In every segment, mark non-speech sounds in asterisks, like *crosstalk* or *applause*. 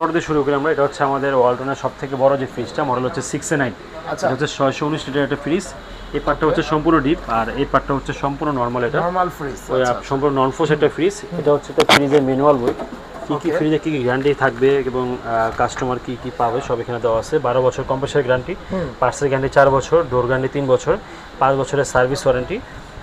দিয়ে শুরু করি আমরা। এটা হচ্ছে আমাদের ওয়ালটনের সব থেকে বড় যে ফ্রিজটা মডেল হচ্ছে সিক্স এ নাইন আচ্ছা। এটা হচ্ছে ছয়শো উনিশ লিটার একটা ফ্রিজ এই পার্টটা হচ্ছে সম্পূর্ণ ডিপ আর এই পার্টটা হচ্ছে সম্পূর্ণ নর্মাল এটা। নরমাল ফ্রিজ সম্পূর্ণ নন ফোর্স একটা ফ্রিজ এটা হচ্ছে একটা ফ্রিজের ম্যানুয়াল বই। কি কি ফ্রিজে কি কি গ্যারান্টি থাকবে এবং কাস্টমার কি কি পাবে সব এখানে দেওয়া আছে। বারো বছর কম্প্রেসার গ্যারান্টি পার্সেল গ্যারান্টি চার বছর ডোর গ্যারান্টি তিন বছর পাঁচ বছরের সার্ভিস ওয়ারেন্টি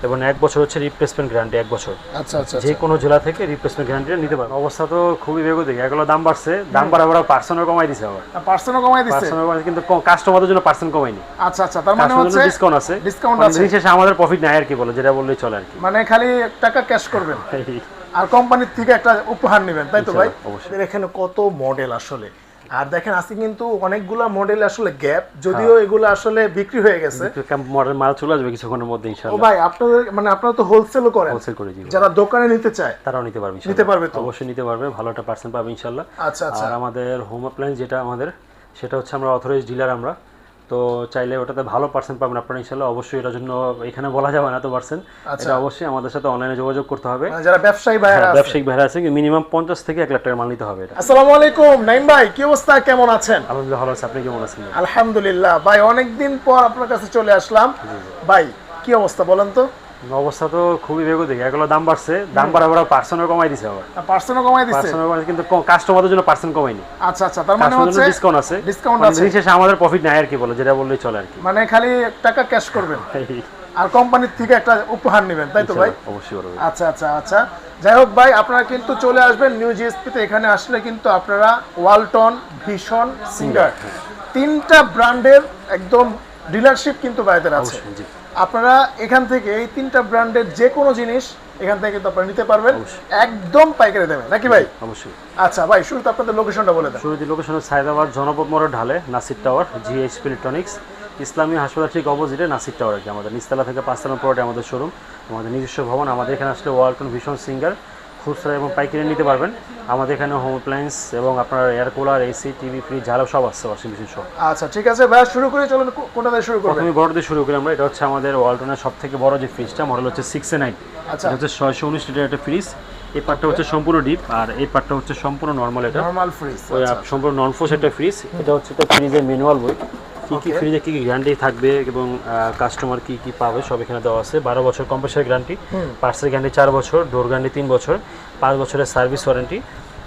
এবং এক বছর হচ্ছে রিপ্লেসমেন্ট গ্যারান্টি এক বছর। আচ্ছা আচ্ছা যে কোনো জেলা থেকে রিপ্লেসমেন্ট গ্যারান্টিটা নিতে পারবে। অবস্থা তো খুবই বেগতিক। এগুলো দাম বাড়ছে। দাম বাড়া বাড়া পার্সেন্টও কমাই দিছে আবার। পার্সেন্টও কমাই দিচ্ছে পার্সেন্ট কমাই কিন্তু কাস্টমারদের জন্য পার্সেন্ট কমাইনি আচ্ছা আচ্ছা তার মানে হচ্ছে ডিসকাউন্ট আছে। ডিসকাউন্ট মানে আছে। দিন শেষে আমাদের প্রফিট নাই আর কি বলে যেটা বললেই চলে আর কি। মানে খালি টাকা ক্যাশ করবেন। *laughs* আর কোম্পানির থেকে একটা উপহার নেবেন তাই তো ভাই? অবশ্যই। এখানে কত মডেল আসলে? আর দেখেন আজকে কিন্তু অনেকগুলা মডেল আসলে গ্যাপ যদিও হ্যাঁ। এগুলো আসলে বিক্রি হয়ে গেছে। মডেল মাল চলে আসবে কিছুক্ষণের মধ্যে ও ইনশাআল্লাহ। ভাই আপনাদের মানে আপনারা তো হোলসেলও করেন। হোলসেল করে দিব। যারা দোকানে নিতে চায় তারাও নিতে পারবে নিতে পারবে তো? অবশ্যই নিতে পারবে ভালো একটা পার্সেন্ট পাবে ইনশাল্লাহ আচ্ছা আচ্ছা। আর আমাদের হোম অ্যাপ্লায়েন্স যেটা আমাদের সেটা হচ্ছে আমরা অথরাইজড ডিলার আমরা। তো চাইলে ওটাতে ভালো পার্সেন্ট পাবেন আপনারা ইনশাল্লাহ অবশ্যই এটার জন্য এখানে বলা যাবে না তো পার্সেন্ট আচ্ছা। এটা অবশ্যই আমাদের সাথে অনলাইনে যোগাযোগ করতে হবে। মানে যারা ব্যবসায়ী ভাইরা হ্যাঁ, আছে। ব্যবসায়িক ভাড়া আছে মিনিমাম পঞ্চাশ থেকে এক লাখ টাকার মাল নিতে হবে এটা। আসসালামু আলাইকুম নাইম ভাই কি অবস্থা? কেমন আছেন? আলহামদুলিল্লাহ ভালো আছে। আপনি কেমন আছেন আলহামদুলিল্লাহ। ভাই অনেকদিন পর আপনার কাছে চলে আসলাম। ভাই কি অবস্থা বলেন তো? অবস্থা তো খুবই বেগতিক। এগুলো দাম বাড়ছে দাম বাড়া বাড়া পার্সেন্টও কমাই দিছে আবার। পার্সেন্টও কমাই দিচ্ছে পার্সেন্ট কমাই কিন্তু কাস্টমারদের জন্য পার্সেন্ট কমাইনি আচ্ছা আচ্ছা তার মানে হচ্ছে ডিসকাউন্ট আছে। ডিসকাউন্ট মানে আছে। শেষে আমাদের প্রফিট নাই আর কি বলে যেটা বললেই চলে আর কি। মানে খালি টাকা ক্যাশ করবেন। *laughs* আর কোম্পানির থেকে একটা উপহার নেবেন তাই তো ভাই? অবশ্যই আচ্ছা আচ্ছা আচ্ছা। যাই হোক ভাই আপনারা কিন্তু চলে আসবেন নিউ জিএসপিতে এখানে আসলে কিন্তু আপনারা ওয়ালটন ভীষণ সিঙ্গার তিনটা ব্র্যান্ডের একদম ডিলারশিপ কিন্তু বাইদের আছে। আপনারা এখান থেকে এই তিনটা ব্র্যান্ডের যে কোনো জিনিস এখান থেকে কিন্তু আপনারা নিতে পারবেন। একদম পাইকারি দেবেন নাকি ভাই? অবশ্যই। আচ্ছা ভাই শুরুতে আপনাদের লোকেশনটা বলে দেন। শুরুতে লোকেশন সাইদাবাদ জনপদ মোড়ের ঢালে নাসির টাওয়ার জিএইচ ইলেকট্রনিক্স ইসলামী হাসপাতাল ঠিক অপোজিটে নাসির টাওয়ার আর কি আমাদের নিচতলা থেকে পাঁচতলা পরে আমাদের শোরুম আমাদের নিজস্ব ভবন আমাদের এখানে আসলে ওয়ালটন ভীষণ সিঙ্গার খুচরা এবং পাইকারি নিতে পারবেন। আমাদের এখানে হোম অ্যাপ্লায়েন্স এবং আপনার air cooler AC TV fridge যারা সব আসছে ওয়াশিং মেশিন সব আচ্ছা ঠিক আছে ভাই শুরু করে চলুন কোনটা দিয়ে শুরু করবেন? প্রথমে বড় দিয়ে শুরু করি আমরা এটা হচ্ছে আমাদের ওয়ালটনের সব থেকে বড় যে ফ্রিজটা মডেল হচ্ছে সিক্স এ নাইন আচ্ছা। এটা হচ্ছে ছয়শো উনিশ লিটার একটা ফ্রিজ এই পার্টটা হচ্ছে সম্পূর্ণ ডিপ আর এই পার্টটা হচ্ছে সম্পূর্ণ নর্মাল এটা। নরমাল ফ্রিজ ওই সম্পূর্ণ নন ফোর্স একটা ফ্রিজ এটা হচ্ছে একটা ফ্রিজের ম্যানুয়াল বই। কি কি ফ্রিজে কি কি গ্যারান্টি থাকবে এবং কাস্টমার কি কি পাবে সব এখানে দেওয়া আছে। বারো বছর কম্প্রেসার গ্যারান্টি পার্সেল গ্যারান্টি চার বছর ডোর গ্যারান্টি তিন বছর পাঁচ বছরের সার্ভিস ওয়ারেন্টি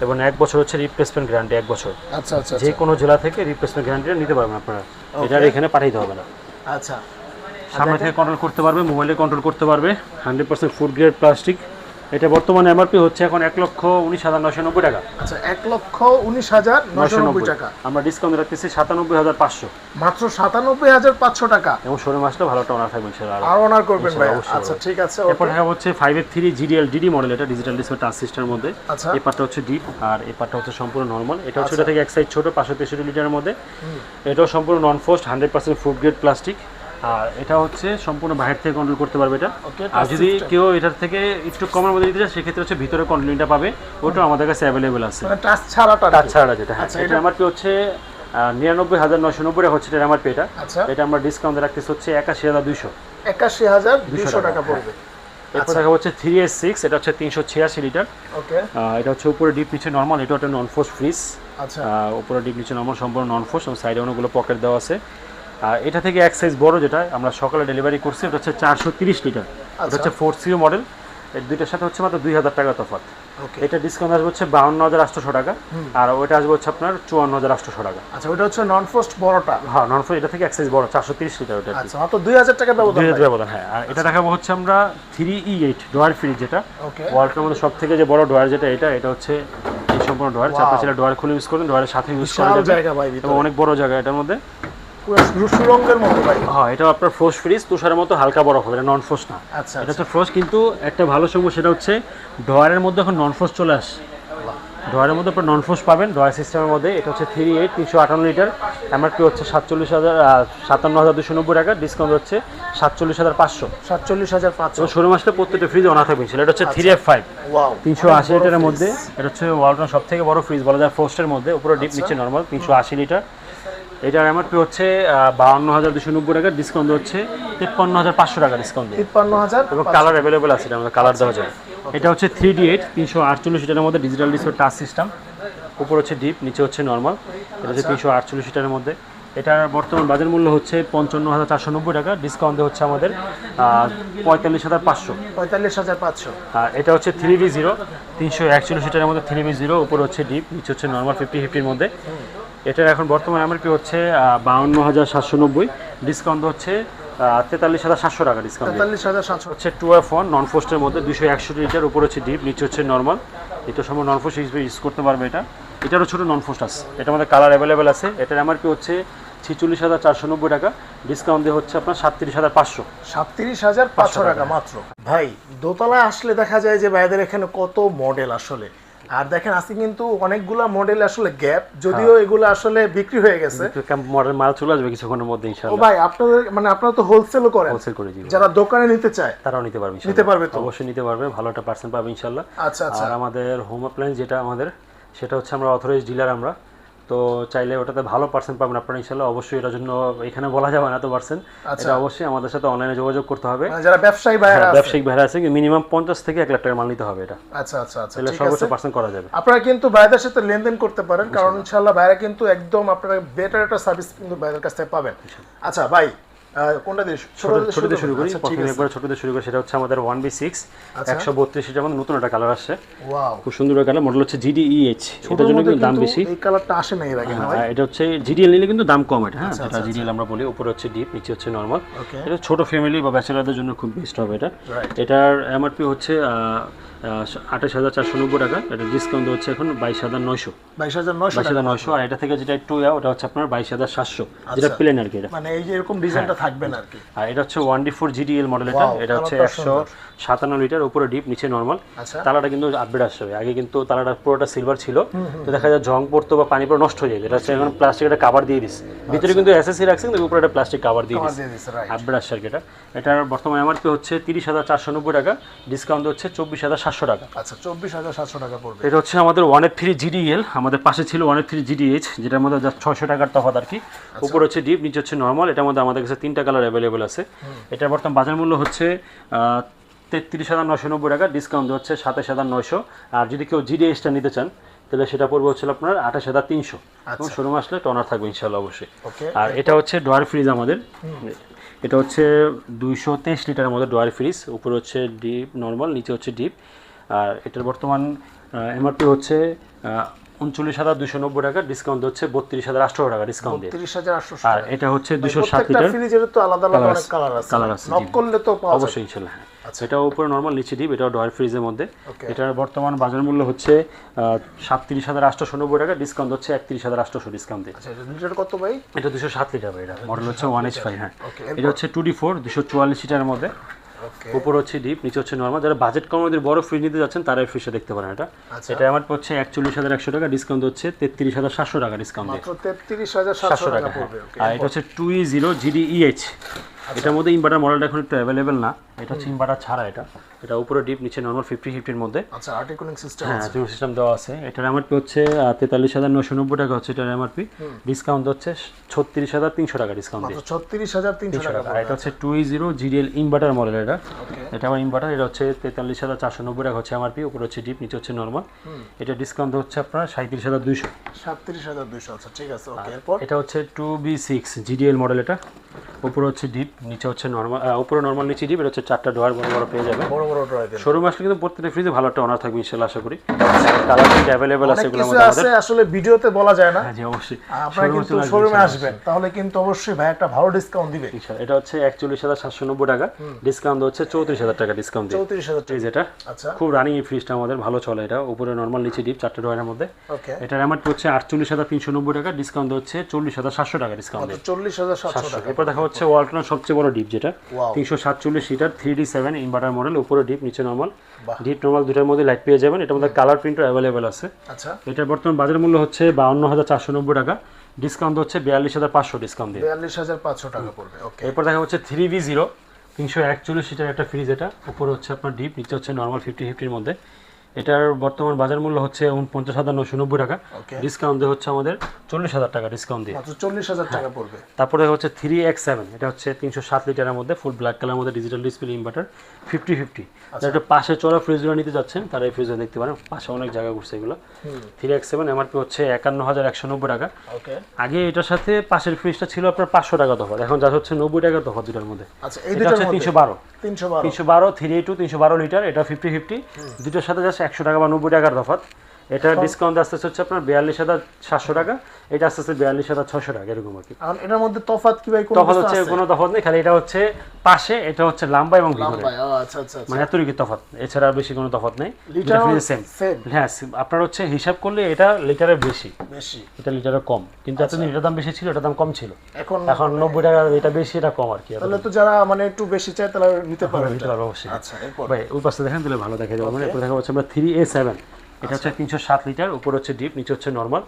এবং এক বছর হচ্ছে রিপ্লেসমেন্ট গ্যারান্টি এক বছর। আচ্ছা আচ্ছা যে কোনো জেলা থেকে রিপ্লেসমেন্ট গ্যারান্টিটা নিতে পারবেন আপনারা। এটা এখানে পাঠাইতে হবে না। আচ্ছা। সামনে থেকে কন্ট্রোল করতে পারবে মোবাইলে কন্ট্রোল করতে পারবে। Hundred percent food grade plastic এটা বর্তমানে এমআরপি হচ্ছে এখন এক লক্ষ উনিশ হাজার নশো নব্বই টাকা। আচ্ছা এক লক্ষ উনিশ হাজার নশো নব্বই টাকা। আমরা ডিসকাউন্ট রাখতেছি সাতানব্বই হাজার পাঁচশো। মাত্র সাতানব্বই হাজার পাঁচশো টাকা। এবং শোরুম আসলে ভালো একটা অনার থাকবে আর। অনার করবেন ভাই আচ্ছা ঠিক আছে এরপর। দেখা হচ্ছে ফাইভ এর থ্রি জিডিএল ডিডি মডেল এটা ডিজিটাল ডিসপ্লে টাচ সিস্টেমের মধ্যে। আচ্ছা। এই পার্টটা হচ্ছে ডিপ আর এই পার্টটা হচ্ছে সম্পূর্ণ নর্মাল এটা হচ্ছে এটা থেকে এক সাইজ ছোট পাঁচশো তেষট্টি লিটারের মধ্যে। এটাও সম্পূর্ণ non frost hundred percent food grade plastic আর এটা হচ্ছে সম্পূর্ণ বাইরে থেকে কন্ট্রোল করতে পারবে এটা। আর যদি কেউ এটার থেকে একটু কমের মধ্যে দিতে চায় সেক্ষেত্রে হচ্ছে ভিতরে কন্ট্রোলিংটা পাবে। ওটাও আমাদের কাছে অ্যাভেলেবেল আছে। মানে টাচ ছাড়াটা টাচ। ছাড়া যেটা হ্যাঁ। আচ্ছা, এটা আমার কি হচ্ছে নিরানব্বই হাজার নশো নব্বই টাকা হচ্ছে এটা আমার পেটা আচ্ছা। এটা আমরা ডিসকাউন্ট রাখতেছি হচ্ছে একাশি হাজার দুইশো। একাশি হাজার দুইশো টাকা, টাকা পড়বে। এরপর আচ্ছা। দেখা হচ্ছে থ্রি এস সিক্স এটা হচ্ছে তিনশো ছিয়াশি লিটার এটা হচ্ছে উপরে ডিপ নিচে নর্মাল এটা একটা নন ফোর্স ফ্রিজ উপরে ডিপ নিচে নর্মাল সম্পূর্ণ নন ফোর্স এবং সাইডে অনেকগুলো পকেট দেওয়া আছে। আর এটা থেকে এক সাইজ বড় যেটা আমরা সকালে ডেলিভারি করছি এটা হচ্ছে চারশো তিরিশ লিটার এটা আচ্ছা। হচ্ছে ফোর সিও মডেল এর দুইটার সাথে হচ্ছে মাত্র দুই হাজার টাকা তফাৎ। ওকে এটা ডিসকাউন্ট আসবে হচ্ছে বাউন্ন হাজার আটশোশো টাকা। আর ওইটা আসবে হচ্ছে আপনার চুয়ান্ন হাজার আটশোশো টাকা। আচ্ছা ওটা হচ্ছে নন ফোস্ট বড়টা? হ্যাঁ নন ফোস্ট এটা থেকে এক সাইজ বড় চারশো তিরিশ লিটার ওটা আচ্ছা মাত্র দুই হাজার টাকা ব্যবধান দুই হাজার ব্যবধান হ্যাঁ। আর এটা দেখাবো হচ্ছে আমরা three E eight door fridge যেটা। ওয়ার্ল্ডের মধ্যে সব থেকে যে বড় ডোয়ার যেটা এটা এটা হচ্ছে এই সম্পূর্ণ ডোয়ার. চারটা ছেলে ডোয়ার খুলে ইউজ করবেন ডোয়ারের সাথে ইউজ করা যাবে অনেক বড় জায়গা এটার মধ্যে। পুরো সুরঙ্গের মতো ভাই। হ্যাঁ এটা আপনার ফ্রিজ তুষারের মতো হালকা বরফ হবে নন না। আচ্ছা এটা হচ্ছে কিন্তু একটা ভালো সময় সেটা হচ্ছে ডোয়ারের মধ্যে এখন নন চলে আসে ডোয়ারের মধ্যে আপনার নন পাবেন ডোয়ার সিস্টেমের মধ্যে। এটা হচ্ছে থ্রি এইট তিনশো আটান্ন লিটার। এমআরপি হচ্ছে সাতচল্লিশ হাজার সাতান্ন হাজার দুশো নব্বই টাকা ডিসকাউন্ট হচ্ছে সাতচল্লিশ হাজার পাঁচশো। সাতচল্লিশ হাজার পাঁচশো। এবং শোরুম আসলে প্রত্যেকটা ফ্রিজ অনা থাকবে এটা হচ্ছে থ্রি এফ ফাইভ তিনশো আশি লিটারের মধ্যে এটা হচ্ছে ওয়ার্ল্ডের সব থেকে বড় ফ্রিজ বলা যায় ফ্রোস্টের মধ্যে উপরে ডিপ নিচে নর্মাল তিনশো আশি লিটার। এটার এমআরপি হচ্ছে বাউন্ন হাজার দুশো নব্বই টাকা ডিসকাউন্ট হচ্ছে তিপ্পান্ন হাজার পাঁচশো টাকা ডিসকাউন্ট তিপ্পান্ন হাজার এবং কালার অ্যাভেলেবেল আছে আমাদের কালার দেওয়া যায়। এটা হচ্ছে থ্রি ডি এইট তিনশো আটচল্লিশ লিটারের মধ্যে ডিজিটাল ডিসপ্লে টাচ সিস্টেম উপর হচ্ছে ডিপ নিচে হচ্ছে নর্মাল এটা হচ্ছে তিনশো আটচল্লিশ লিটারের মধ্যে। এটার বর্তমান বাজার মূল্য হচ্ছে পঞ্চান্ন হাজার চারশো নব্বই টাকা ডিসকাউন্টে হচ্ছে আমাদের পঁয়তাল্লিশ হাজার পাঁচশো। পঁয়তাল্লিশ হাজার পাঁচশো। আর এটা হচ্ছে থ্রি বি জিরো তিনশো একচল্লিশ লিটারের মধ্যে থ্রি বি জিরো উপর হচ্ছে ডিপ নিচে হচ্ছে নর্মাল ফিফটি ফিফটির মধ্যে। এটার এখন বর্তমান এমআরপি হচ্ছে? বাউন্ন হাজার সাতশো নব্বই। ডিসকাউন্ট হচ্ছে তেতাল্লিশ হাজার সাতশো টাকা ডিসকাউন্ট তেতাল্লিশ হাজার সাতশো। হচ্ছে টু এফ ওয়ান নন ফোস্টের মধ্যে দুশো একশো লিটার উপর হচ্ছে ডিপ নিচে হচ্ছে নর্মাল এটা সময় নন ফোস্ট হিসেবে ইউজ করতে পারবে এটা। এটারও ছোটো নন ফোস্ট আছে। এটার মধ্যে কালার অ্যাভেলেবেল আছে। এটার এমআরপি হচ্ছে? ছিচল্লিশ হাজার চারশো নব্বই টাকা। ডিসকাউন্ট দিয়ে হচ্ছে আপনার সাতত্রিশ হাজার পাঁচশো। সাতত্রিশ হাজার পাঁচশো টাকা মাত্র। ভাই দোতলায় আসলে দেখা যায় যে ভাইদের এখানে কত মডেল আসলে। আর দেখেন আজকে কিন্তু অনেকগুলা মডেল আসলে গ্যাপ যদিও হ্যাঁ। এগুলো আসলে বিক্রি হয়ে গেছে। মডেল মাল চলে আসবে কিছুক্ষণের মধ্যে ও ইনশাআল্লাহ। ভাই আপনাদের মানে আপনারা তো হোলসেলও করেন। হোলসেল করে দিবেন যারা দোকানে নিতে চায় তারাও নিতে পারবে নিতে পারবে তো? অবশ্যই নিতে পারবে ভালো একটা পার্সেন্ট পাবে ইনশাআল্লাহ। আচ্ছা আচ্ছা। আর আমাদের হোম অ্যাপ্লায়েন্স যেটা আমাদের সেটা হচ্ছে আমরা অথরাইজ ডিলার আমরা। তো চাইলে ওটাতে ভালো পার্সেন্ট পাবেন আপনারা ইনশাল্লাহ অবশ্যই এটার জন্য এখানে বলা যাবে না এত পার্সেন্ট আচ্ছা। এটা অবশ্যই আমাদের সাথে অনলাইনে যোগাযোগ করতে হবে। মানে যারা ব্যবসায়ী ভাইরা হ্যাঁ, আছে। ব্যবসায়িক ভাড়া আছে মিনিমাম পঞ্চাশ থেকে এক লাখ টাকার মাল নিতে হবে এটা। আচ্ছা আচ্ছা আচ্ছা তাহলে সর্বোচ্চ পার্সেন্ট করা যাবে। আপনারা কিন্তু ভাইদের সাথে লেনদেন করতে পারেন কারণ ইনশাল্লাহ ভাইরা কিন্তু একদম আপনারা বেটার একটা সার্ভিস কিন্তু ভাইদের কাছ থেকে পাবেন। আচ্ছা ভাই কোনটা দিয়ে ছোট দিয়ে শুরু করি। আচ্ছা, প্রথমে আছে। একবার ছোটদের শুরু করি। সেটা হচ্ছে আমাদের ওয়ান বি সিক্স। আচ্ছা। একশো বত্রিশ এটার মধ্যে নতুন একটা কালার আসছে। খুব সুন্দর কালার। মডেল হচ্ছে জিডিইএইচ। ছোটর এটার জন্য কিন্তু দাম বেশি। এই কালারটা আসে না এর আগে না ভাই? হ্যাঁ, এটা হচ্ছে জিডিএল নিলে কিন্তু দাম কম এটা হ্যাঁ? আচ্ছা, যেটা জিডিএল আমরা বলি। উপরে হচ্ছে ডিপ নিচে হচ্ছে নর্মাল। এটা ছোট ফ্যামিলি বা ব্যাচেলারদের জন্য খুব বেস্ট হবে এটা. এটার এমআরপি হচ্ছে আঠাশ হাজার চারশো নব্বই টাকা। এটা ডিসকাউন্ট হচ্ছে এখন বাইশ হাজার নয়শো। বাইশ হাজার নয়শো বাইশ হাজার নয়শো আর এটা থেকে যেটা একটু ওটা হচ্ছে আপনার বাইশ হাজার সাতশো। যেটা আচ্ছা। প্লেন আর কি এটা। মানে এই যে এরকম ডিজাইনটা হ্যাঁ। থাকবে না আর কি। আর এটা হচ্ছে one D four GDL model এটা। এটা হচ্ছে একশো সাতান্ন লিটার উপরে ডিপ নিচে নর্মাল আচ্ছা। তালাটা কিন্তু আপডেট আসছে হবে। আগে কিন্তু তালাটা পুরোটা সিলভার ছিল। তো দেখা যায় জং পড়তো বা পানি পুরো নষ্ট হয়ে যায়। এটা হচ্ছে এখন প্লাস্টিকের কাভার দিয়ে দিস ভিতরে কিন্তু এসএসসি রাখছে কিন্তু উপরে একটা প্লাস্টিক কাভার দিয়ে দিস আপডেট আসছে আর কি এটা। এটার বর্তমানে এমআরপি হচ্ছে তিরিশ হাজার চারশো নব্বই টাকা। ডিসকাউন্ট হচ্ছে চব্বিশ হাজার সাতশো টাকা। আচ্ছা চব্বিশ হাজার সাতশো টাকা পড়বে। এটা হচ্ছে আমাদের ওয়ান এফ থ্রি জিডিএল আমাদের পাশে ছিল ওয়ান এফ থ্রি জিডিএইচ যেটার মধ্যে যা ছয়শো টাকার তফাৎ আর কি। উপর হচ্ছে ডিপ নিচে হচ্ছে নর্মাল এটার মধ্যে আমাদের কাছে তিনটা কালার অ্যাভেলেবেল আছে। এটার বর্তমান বাজার মূল্য হচ্ছে তেত্রিশ হাজার নশো নব্বই টাকা ডিসকাউন্ট হচ্ছে সাতাশ হাজার নয়শো। আর যদি কেউ জিডিএইচটা নিতে চান তাহলে সেটা পড়বে হচ্ছে আপনার আঠাশ হাজার তিনশো। এবং শোরুম আসলে টনার থাকবে ইনশাল্লাহ অবশ্যই। আর এটা হচ্ছে ডোয়ার ফ্রিজ আমাদের। এটা হচ্ছে দুইশো তেইশ লিটারের মধ্যে ডোয়ার ফ্রিজ উপরে হচ্ছে ডিপ নর্মাল নিচে হচ্ছে ডিপ। আর এটার বর্তমান এমআরপি হচ্ছে উনচল্লিশ হাজার দুশো নব্বই টাকা ডিসকাউন্ট হচ্ছে বত্রিশ হাজার আটশো টাকা ডিসকাউন্ট দিয়ে। আর এটা হচ্ছে দুশো সাত প্রত্যেকটা লিটার ফ্রিজের তো আলাদা আলাদা অনেক আছে, কালার আছে নক করলে তো অবশ্যই ইনশাল্লাহ। হ্যাঁ এটা উপরে নর্মাল নিচে ডিপ এটাও ডয়ার ফ্রিজের মধ্যে। এটার বর্তমান বাজার মূল্য হচ্ছে সাতত্রিশ হাজার আটশো নব্বই টাকা ডিসকাউন্ট হচ্ছে একত্রিশ হাজার আটশো ডিসকাউন্ট দিয়ে। আচ্ছা লিটার কত ভাই? এটা দুশো সাত লিটার ভাই এটা মডেল হচ্ছে ওয়ান এইচ ফাইভ হ্যাঁ। এটা হচ্ছে টু ডি ফোর দুশো চুয়াল্লিশ লিটারের মধ্যে। উপর হচ্ছে ডিপ নিচে হচ্ছে নর্মাল যারা বাজেট কম ওদের বড় ফ্রিজ নিতে যাচ্ছেন তারা এই ফ্রিজটা দেখতে পারেন এটা। আচ্ছা। এটা আমার হচ্ছে একচল্লিশ হাজার একশো টাকা ডিসকাউন্ট হচ্ছে তেত্রিশ হাজার সাতশো টাকা ডিসকাউন্ট তেত্রিশ হাজার সাতশো টাকা হ্যাঁ। আর এটা হচ্ছে two E zero GD EH এটার মধ্যে ইনভার্টার মডেলটা এখন একটু অ্যাভেলেবেল না। এটা ইনভার্টার ছাড়া এটা। এটা উপরে ডিপ নিচে নর্মাল ফিফটি ফিফটির মধ্যে। আচ্ছা আর্টিকুলিং সিস্টেম হ্যাঁ জিরো সিস্টেম দেওয়া আছে। এটার এমআরপি হচ্ছে তেতাল্লিশ হাজার নশো নব্বই টাকা হচ্ছে এটার এমআরপি ডিসকাউন্ট হচ্ছে ছত্রিশ হাজার তিনশো টাকা ডিসকাউন্ট দিয়ে। ছত্রিশ হাজার তিনশো টাকা এটা হচ্ছে two zero GDL inverter model এটা। এটা আমার ইনভার্টার এটা হচ্ছে তেতাল্লিশ হাজার চারশো নব্বই টাকা হচ্ছে এমআরপি উপরে হচ্ছে ডিপ নিচে হচ্ছে নর্মাল এটা ডিসকাউন্ট হচ্ছে আপনার সাঁত্রিশ হাজার দুইশো। সাতত্রিশ হাজার দুইশো আচ্ছা ঠিক আছে ওকে এরপর? এটা হচ্ছে two B six GDL model এটা। উপরে হচ্ছে ডিপ নিচে হচ্ছে নর্মাল উপরে নর্মাল নিচে ডিপ এটা হচ্ছে চারটা ডোয়ার বড় বড় পেয়ে যাবে। বড় বড় ড্রয়ার শোরুম আসলে কিন্তু প্রত্যেকটা ফ্রিজে ভালো একটা অনার থাকবে ইনশাল্লাহ আশা করি। কালার কিন্তু অ্যাভেলেবেল আছে অনেক এগুলোর কিছু মধ্যে আমাদের। আছে আসলে ভিডিওতে বলা যায় না। হ্যাঁ জি অবশ্যই। আপনারা কিন্তু শোরুমে আসবেন। তাহলে কিন্তু অবশ্যই ভাই একটা ভালো ডিসকাউন্ট দিবে। এটা হচ্ছে একচল্লিশ হাজার সাতশো নব্বই টাকা। ডিসকাউন্ট হচ্ছে টাকা ডিসকাউন্ট আচ্ছা। খুব রানিং এই ফ্রিজটা আমাদের ভালো চলে এটা। উপরে নর্মাল নিচে ডিপ চারটে ডোয়ারের মধ্যে। ওকে এটার আমার হচ্ছে আটচল্লিশ হাজার তিনশো নব্বই টাকা। ডিসকাউন্ট হচ্ছে চল্লিশ হাজার সাতশো টাকা ডিসকাউন্ট দিয়ে। চল্লিশ হাজার সাতশো টাকা। এরপর দেখা হচ্ছে ওয়ালটনের সবচেয়ে বড় ডিপ যেটা। Wow. তিনশো সাতচল্লিশ litre three D seven inverter model উপরে ডিপ নিচে নর্মাল ডিপ নর্মাল দুটার মধ্যে লাইট পেয়ে যাবেন। এটার মধ্যে কালার প্রিন্টও অ্যাভেলেবেল আছে। আচ্ছা। এটার বর্তমান বাজার মূল্য হচ্ছে বাউন্ন হাজার চারশো নব্বই টাকা। ডিসকাউন্ট হচ্ছে বিয়াল্লিশ হাজার পাঁচশো ডিসকাউন্ট দিয়ে। বিয়াল্লিশ হাজার পাঁচশো টাকা পড়বে ওকে এরপর দেখা হচ্ছে থ্রি বি জিরো তিনশো একচল্লিশ লিটার একটা ফ্রিজ এটা। উপরে হচ্ছে আপনার ডিপ নিচে হচ্ছে নর্মাল ফিফটি ফিফটির মধ্যে। এটার বর্তমান বাজার মূল্য হচ্ছে উনপঞ্চাশ হাজার নশো নব্বই টাকা। ডিসকাউন্ট দিয়ে হচ্ছে আমাদের চল্লিশ হাজার টাকা ডিসকাউন্ট দিয়ে। চল্লিশ হাজার টাকা পড়বে। তারপরে হচ্ছে থ্রি এক্স সেভেন এটা হচ্ছে তিনশো সাত লিটারের মধ্যে ফুল ব্ল্যাক কালার মধ্যে digital display inverter fifty fifty যারা পাশে চড়া ফ্রিজগুলো নিতে যাচ্ছেন তারা এই ফ্রিজগুলো দেখতে পারেন পাশে অনেক জায়গা ঘুরছে এগুলো। থ্রি এক্স সেভেন এমআরপি হচ্ছে একান্ন হাজার একশো নব্বই টাকা। আগে এটার সাথে পাশের ফ্রিজটা ছিল আপনার পাঁচশো টাকা তফাৎ এখন যা হচ্ছে নব্বই টাকা তফাৎ দুটার মধ্যে। আচ্ছা এটা হচ্ছে তিনশো বারো। তিনশো বারো। তিনশো বারো থ্রি টু তিনশো বারো লিটার এটা ফিফটি ফিফটি দুটোর সাথে যাচ্ছে একশো টাকা বা নব্বই টাকার তফাৎ। এটা ডিসকাউন্ট আস্তে আস্তে হচ্ছে আপনার বিয়াল্লিশ হাজার সাতশো টাকা এটা আস্তে আস্তে বিয়াল্লিশ হাজার ছশো টাকা এরকম আর কি। এটার মধ্যে তফাৎ কি ভাই কোনো তফাৎ হচ্ছে আছে? কোনো তফাৎ নেই খালি এটা হচ্ছে পাশে এটা হচ্ছে লম্বা এবং ভিতরে। আচ্ছা আচ্ছা আচ্ছা। মানে এতটুকু তফাৎ এছাড়া আর বেশি কোনো তফাৎ নেই। লিটার সেম হ্যাঁ আপনার হচ্ছে হিসাব করলে এটা লিটারের বেশি। বেশি। এটা লিটারের কম। কিন্তু এতদিন এটার দাম বেশি ছিল এটার দাম কম ছিল। এখন এখন নব্বই টাকা এটা বেশি এটা কম আর কি। তাহলে তো যারা মানে একটু বেশি চায় তারা নিতে পারে নিতে পারব অবশ্যই। আচ্ছা এরপর? ভাই ওই পাশে দেখেন তাহলে ভালো দেখা যাবে মানে দেখা যাচ্ছে আমরা থ্রি এ সেভেন এটা হচ্ছে তিনশো সাত লিটার উপর হচ্ছে ডিপ নিচে হচ্ছে নর্মাল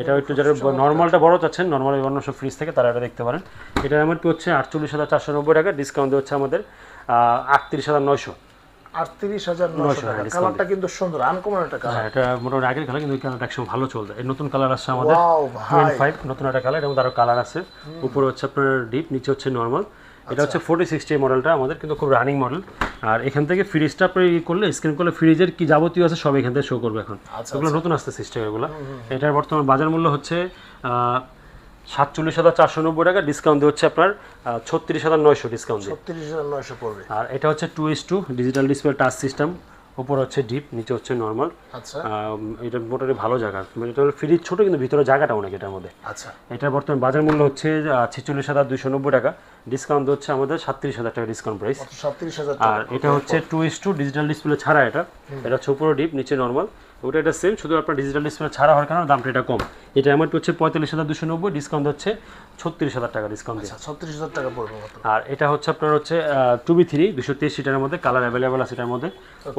এটা একটু যারা নর্মালটা বড় চাচ্ছেন নর্মাল অন্য সব ফ্রিজ থেকে তারা এটা দেখতে পারেন। এটা এমআরপি হচ্ছে? আটচল্লিশ হাজার চারশো নব্বই টাকা ডিসকাউন্ট হচ্ছে আমাদের আটত্রিশ হাজার নয়শো। আটত্রিশ হাজার নয়শো টাকা। কালারটা কিন্তু সুন্দর আনকমন একটা কালার হ্যাঁ এটা মোটামুটি আগের কালার কিন্তু এই কালারটা একসময় ভালো এই নতুন কালার আসছে আমাদের ওয়াও টোয়েন্টি ফাইভ নতুন একটা কালার এবং আরও কালার আছে। উপরে হচ্ছে আপনার ডিপ নিচে হচ্ছে নর্মাল এটা হচ্ছে ফোর্টি সিক্সটি মডেলটা আমাদের কিন্তু খুব রানিং মডেল আর এখান থেকে ফ্রিজটা আপনি ই করলে স্ক্রিন করলে ফ্রিজের কি যাবতীয় আছে সব এখান থেকে শো করবে এখন। আচ্ছা, এগুলো নতুন আসতে সিস্টেম এগুলো এটার বর্তমান বাজার মূল্য হচ্ছে সাতচল্লিশ হাজার চারশো নব্বই টাকা। ডিসকাউন্ট দিয়ে হচ্ছে আপনার ছত্রিশ হাজার নয়শো ডিসকাউন্ট দিয়ে। ছত্রিশ হাজার নয়শো পড়বে। আর এটা হচ্ছে two S two digital display touch system উপর হচ্ছে ডিপ নিচে হচ্ছে নর্মাল আচ্ছা। এটা মোটামুটি ভালো জায়গা। মানে এটা ফ্রিজ ছোট কিন্তু ভিতরে জায়গাটা অনেক এটার মধ্যে। আচ্ছা। এটার বর্তমান বাজার মূল্য হচ্ছে ছেচল্লিশ হাজার দুশো নব্বই টাকা। ডিসকাউন্ট হচ্ছে আমাদের সাতত্রিশ হাজার টাকা ডিসকাউন্ট প্রাইস সাতত্রিশ হাজার আর এটা হচ্ছে two S two digital display ছাড়া এটা। এটা হচ্ছে উপরে ডিপ নিচে নর্মাল ওটা এটা সেম শুধু আপনার ডিজিটাল ডিসপ্লে ছাড়া হওয়ার কারণে দামটা এটা কম। এটা আমার হচ্ছে পঁয়তাল্লিশ হাজার দুশো নব্বই ডিসকাউন্ট হচ্ছে ছত্রিশ হাজার টাকা ডিসকাউন্ট দিয়ে। ছত্রিশ হাজার টাকা পড়বে আর এটা হচ্ছে আপনার হচ্ছে টু বি থ্রি দুশো তেইশ সিটারের মধ্যে কালার অ্যাভেলেবেল আছে এটার মধ্যে।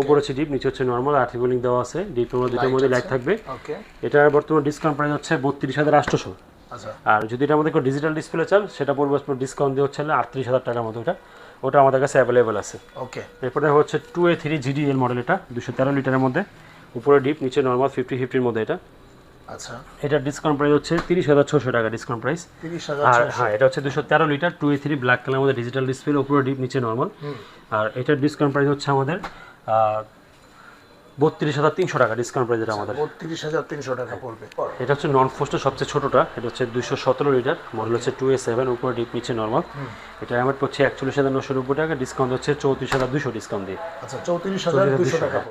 উপরে হচ্ছে ডিপ নিচে হচ্ছে নর্মাল আর্থিক লিঙ্ক দেওয়া আছে। ডিপ দুটোর মধ্যে লাইট থাকবে। এটার বর্তমান ডিসকাউন্ট প্রাইস হচ্ছে বত্রিশ হাজার আটশোশো আচ্ছা। আর যদি এটা আমাদের ডিজিটাল ডিসপ্লে চান সেটা পড়বে আপনার ডিসকাউন্ট দিয়ে হচ্ছে আটত্রিশ হাজার টাকার মতো ওটা। ওটা আমাদের কাছে অ্যাভেলেবেল আছে। ওকে এরপরে হচ্ছে two A three GDL model এটা দুশো তেরো লিটারের মধ্যে। উপরে ডিপ নিচে নর্মাল ফিফটি ফিফটির মধ্যে এটা। আচ্ছা। এটার ডিসকাউন্ট প্রাইস হচ্ছে তিরিশ হাজার ছশো টাকা ডিসকাউন্ট প্রাইস আর হ্যাঁ এটা হচ্ছে দুশো তেরো litre two three black colour মধ্যে ডিজিটাল ডিসপ্লে উপরে ডিপ নিচে নর্মাল আর এটার ডিসকাউন্ট প্রাইস হচ্ছে আমাদের বত্রিশ হাজার তিনশো টাকা ডিসকাউন্ট প্রাইস এটা আমাদের। বত্রিশ হাজার তিনশো টাকা পড়বে। এটা হচ্ছে নন ফোস্টের সবচেয়ে ছোটোটা। এটা হচ্ছে দুশো সতেরো লিটার মডেল হচ্ছে টু এ সেভেন উপরে ডিপ নিচে নর্মাল এটা আমার হচ্ছে একচল্লিশ হাজার নশো নব্বই টাকা ডিসকাউন্ট হচ্ছে চৌত্রিশ হাজার দুশো ডিসকাউন্ট দিয়ে। আচ্ছা চৌত্রিশ হাজার দুশো টাকা।